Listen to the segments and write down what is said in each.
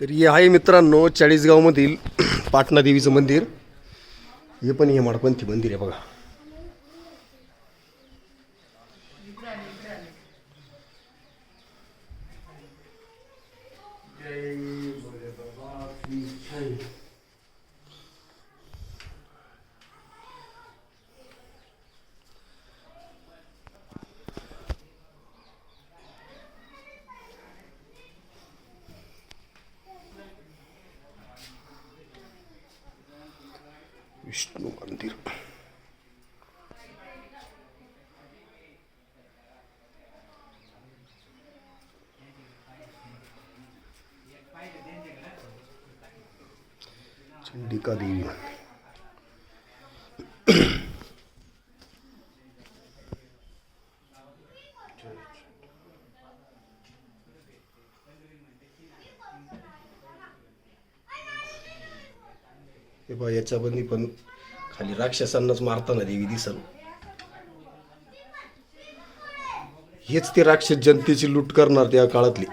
तर हे आहे मित्रांनो चाळीसगावमधील पाटणा देवीचं मंदिर. हे पण हे माडपंथी मंदिर आहे बघा. विष्णू मंदिर चंडिका देवी हे बघा याच्यामध्ये पण खाली राक्षसांनाच मारताना देवी दिसल हेच ते राक्षस जनतेची लूट करणार त्या काळातली.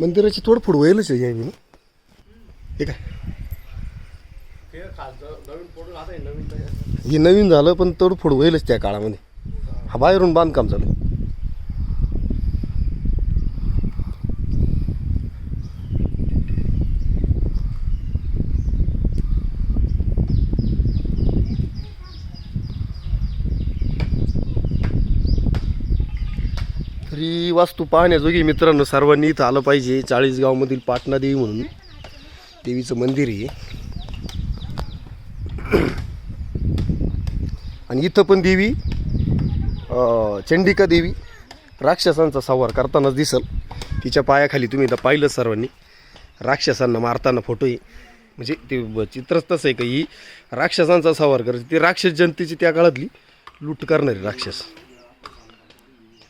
मंदिराची तोडफोड होईलच आहे यावेळी ना हे काय? हे नवीन झालं पण तोडफोड होईलच त्या काळामध्ये. हा बाहेरून बांधकाम झालं तरी वास्तू पाहण्याजोगी मित्रांनो सर्वांनी इथं आलं पाहिजे. चाळीसगावमधील पाटणा देवी म्हणून. देवीचं मंदिर आहे. आणि इथं पण देवी चंडिका देवी राक्षसांचा संवार करतानाच दिसल. तिच्या पायाखाली तुम्ही इथं पाहिलं सर्वांनी. राक्षसांना मारताना फोटो आहे. म्हणजे ते चित्रच तसं आहे का ही राक्षसांचा संवार करायची. ती राक्षस जनतेची त्या काळातली लूट करणारी राक्षस.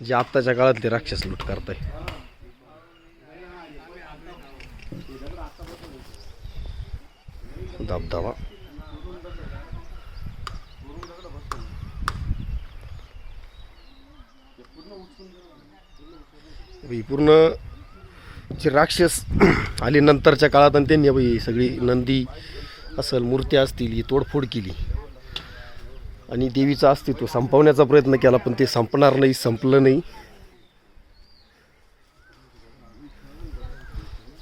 जे आत्ताच्या काळातले राक्षस लूट करताय. धबधबा. पूर्ण जे राक्षस आले नंतरच्या काळात आणि त्यांनी सगळी नंदी असल मूर्त्या असतील ही तोडफोड केली. आणि देवीचं अस्तित्व संपवण्याचा प्रयत्न केला पण ते संपणार नाही संपलं नाही.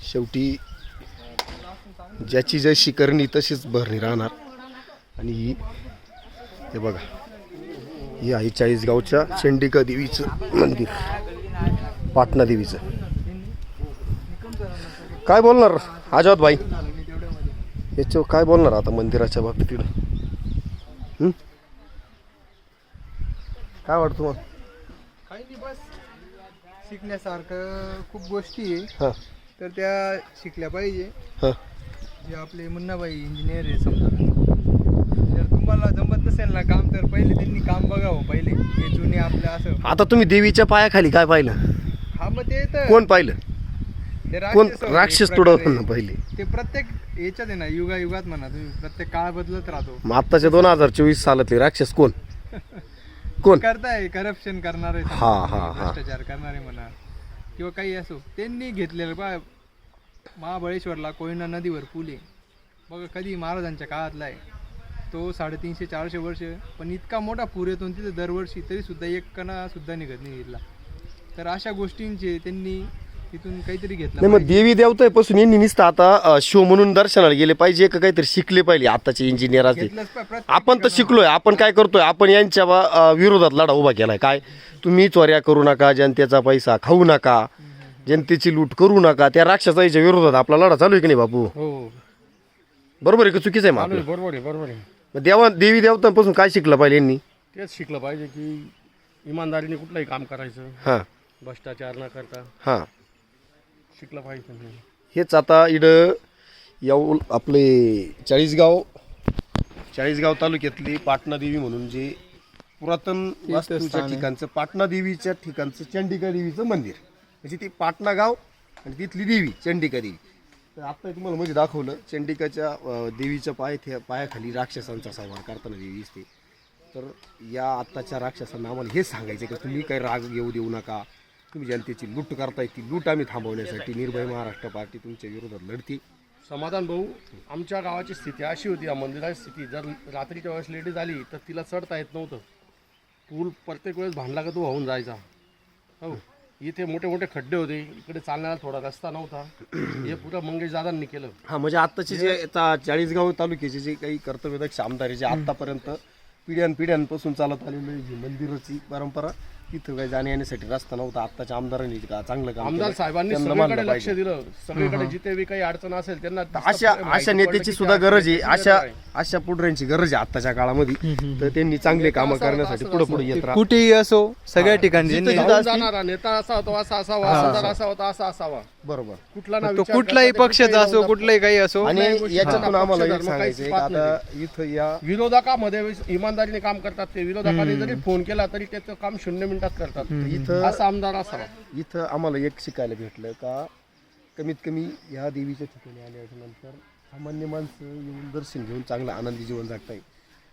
शेवटी ज्याची जशी करणी तशीच भरणी राहणार. आणि ही हे बघा. ही आहे चाळीसगावच्या चंडिका देवीचं मंदिर. पाटणा देवीचं. काय बोलणार आजाद भाई? याच्यावर काय बोलणार आता मंदिराच्या बाबतीत? काय वाटतं मग काही नाही बस. शिकण्यासारखं खूप गोष्टी आहे. हां. तर त्या शिकल्या पाहिजे. हां. जे आपले मुन्नाबाई इंजिनियर आहे समजा. जर तुम्हाला जमत नसेल ना काम तर पहिले त्यांनी काम बघावं पहिले. हे जुने आपलं असं. आता तुम्ही देवीच्या पायाखाली काय पाहिलं? हा मग ते तर. कोण पाहिलं? ते कोण? राक्षस होते राक्षस एक तुडवलं प्रकारे. पहिले. ते प्रत्येक याच्यात आहे ना युगा युगात म्हणा तुम्ही प्रत्येक काळ बदलत राहतो. मग आत्ताच्या दोन हजार चोवीस सालातले राक्षस कोण? कोण? करताय करप्शन करणारे हा, हा, हा. भ्रष्टाचार करणारे म्हणा किंवा काही असो त्यांनी घेतलेलं बा महाबळेश्वरला कोयना नदीवर पूल. आहे बघा कधी महाराजांच्या काळातला आहे. तो साडेतीनशे चारशे वर्ष पण इतका मोठा पूर येतो तिथे दरवर्षी तरी सुद्धा एक कणा सुद्धा निघत नाही इथला. तर अशा गोष्टींचे त्यांनी तिथून काहीतरी घेतलं नाही मग. देवी देवतापासून यांनी नुसतं आता शो म्हणून दर्शनाला गेले पाहिजे का काहीतरी शिकले पाहिजे? आताचे इंजिनियर असते आपण तर. शिकलोय आपण काय करतोय? आपण यांच्या विरोधात लढा उभा केलाय. काय? तुम्ही चोऱ्या करू नका जनतेचा पैसा खाऊ नका जनतेची लूट करू नका. त्या राक्षसाच्या विरोधात आपला लढा चालू आहे की नाही बापू? हो. बरोबर आहे का? चुकीचं आहे मग बरोबर आहे बरोबर आहे. मग देवा देवी देवतांपासून काय शिकलं पाहिजे यांनी? तेच शिकलं पाहिजे की इमानदारीने कुठलंही काम करायचं हां. भ्रष्टाचार न करता. हां. शिकलं पाहिजे. हेच आता इडं या उल- आपले चाळीसगाव चाळीसगाव तालुक्यातली पाटणा देवी म्हणून जे पुरातन वास्तूच्या ठिकाणचं पाटणा देवीच्या ठिकाणचं चंडिका देवीचं मंदिर. म्हणजे ती पाटणा गाव आणि तिथली देवी चंडिका देवी तर आता तुम्हाला म्हणजे दाखवलं चंडिकाच्या देवीच्या पाय त्या पायाखाली राक्षसांचा संहार करताना देवी दिसते. तर या आत्ताच्या राक्षसांना आम्हाला हेच सांगायचं की तुम्ही काही राग येऊ देऊ नका. तुम्ही जनतेची लूट करताय ती लूट आम्ही थांबवण्यासाठी निर्भय महाराष्ट्र पार्टी तुमच्या विरोधात लढते. समाधान भाऊ आमच्या गावाची स्थिती अशी होती या मंदिराची स्थिती. जर रात्रीच्या वेळेस लेडीज आली तर तिला चढता येत नव्हतं. पूल प्रत्येक वेळेस भांडला का तो वाहून जायचा. हो इथे मोठे मोठे खड्डे होते इकडे चालण्याला थोडा रस्ता नव्हता. हे पुरं मंगेश दादांनी केलं. हा म्हणजे आत्ताचे जे आता चाळीसगाव तालुक्याचे जे काही कर्तव्यदक्ष आमदार आहे जे आतापर्यंत पिढ्यान पिढ्यांपासून चालत आलेली जी मंदिराची परंपरा तिथं काही जाण्या येण्यासाठी रस्ता नव्हता. आत्ताच्या आमदारांनी का चांगलं काम आमदार केलं. साहेबांनी त्यांना सगळीकडे लक्ष पाहिजे. दिलं. सगळीकडे जिथे बी काही अडचण असेल त्यांना अशा माहिती अशा पडलं नेत्याची की सुद्धा त्या गरज आहे. अशा गरज आहे. अशा पुढऱ्यांची गरज आहे आत्ताच्या काळामध्ये. तर त्यांनी चांगले कामं करण्यासाठी पुढे पुढे येत राहा. कुठेही असो सगळ्या ठिकाणी जिथं जिथं जाणारा नेता असा होता असा असावा आमदार असा होता असा असावा. बरोबर. कुठला ना तो विचार कुठलाही करता पक्षाचा असो कुठलाही काही असो. आणि कुठल्याही याच्यातून आम्हाला पक्ष एक धर्म काहीच सांगायचं पाहत आता इथं या विरोधकामध्ये इमानदारीने काम करतात ते विरोधकाने जरी फोन केला तरी त्याचं काम शून्य मिनिटात करतात. इथं असा आमदार असावा. इथं आम्हाला एक शिकायला भेटलं का कमीत कमी ह्या देवीच्या ठिकाणी आल्याच्यानंतर सामान्य माणसं येऊन दर्शन घेऊन चांगलं आनंदी जीवन जगताय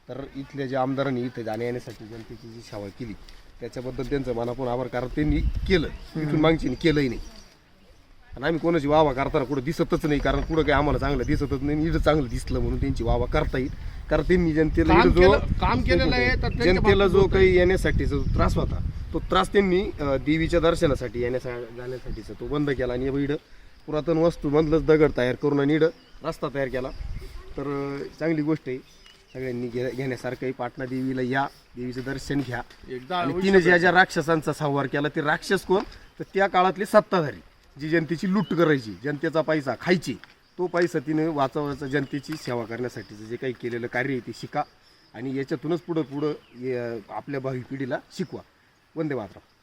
तर इथल्या ज्या आमदारांनी इथं जाण्या येण्यासाठी जनतेची जी सेवा केली त्याच्याबद्दल त्यांचं मनापून आभार कारण त्यांनी केलं. इथून मागची केलंही नाही. आणि आम्ही कोणाची वावा करताना कुठं दिसतच नाही कारण कुठं काही आम्हाला चांगलं दिसतच नाही इथं चांगलं दिसलं म्हणून त्यांची वावा करता येईल. कारण त्यांनी जनतेला काम इथं जो केलं- काम केलेलं आहे तर त्यांच्या जनतेला जो. काही येण्यासाठीचा जो त्रास होता तो त्रास त्यांनी अं, देवीच्या दर्शनासाठी येण्यासा जाण्यासाठीचा तो बंद केला आणि इडं पुरातन वस्तू मधलंच दगड तयार करून आणि इडं रस्ता तयार केला. तर अं, चांगली गोष्ट आहे. सगळ्यांनी घे घेण्यासारखं आहे. पाटणा देवीला या देवीचं दर्शन घ्या. एकदा आणि तिने ज्या ज्या राक्षसांचा संहार केला ते राक्षस कोण? तर त्या काळातले सत्ताधारी. जी जनतेची लूट करायची जनतेचा पैसा खायची तो पैसा तिने वाचवायचा जनतेची सेवा करण्यासाठीचं जे काही केलेलं कार्य आहे ते शिका आणि याच्यातूनच पुढं पुढं आपल्या भावी पिढीला शिकवा. वंदे मातरम.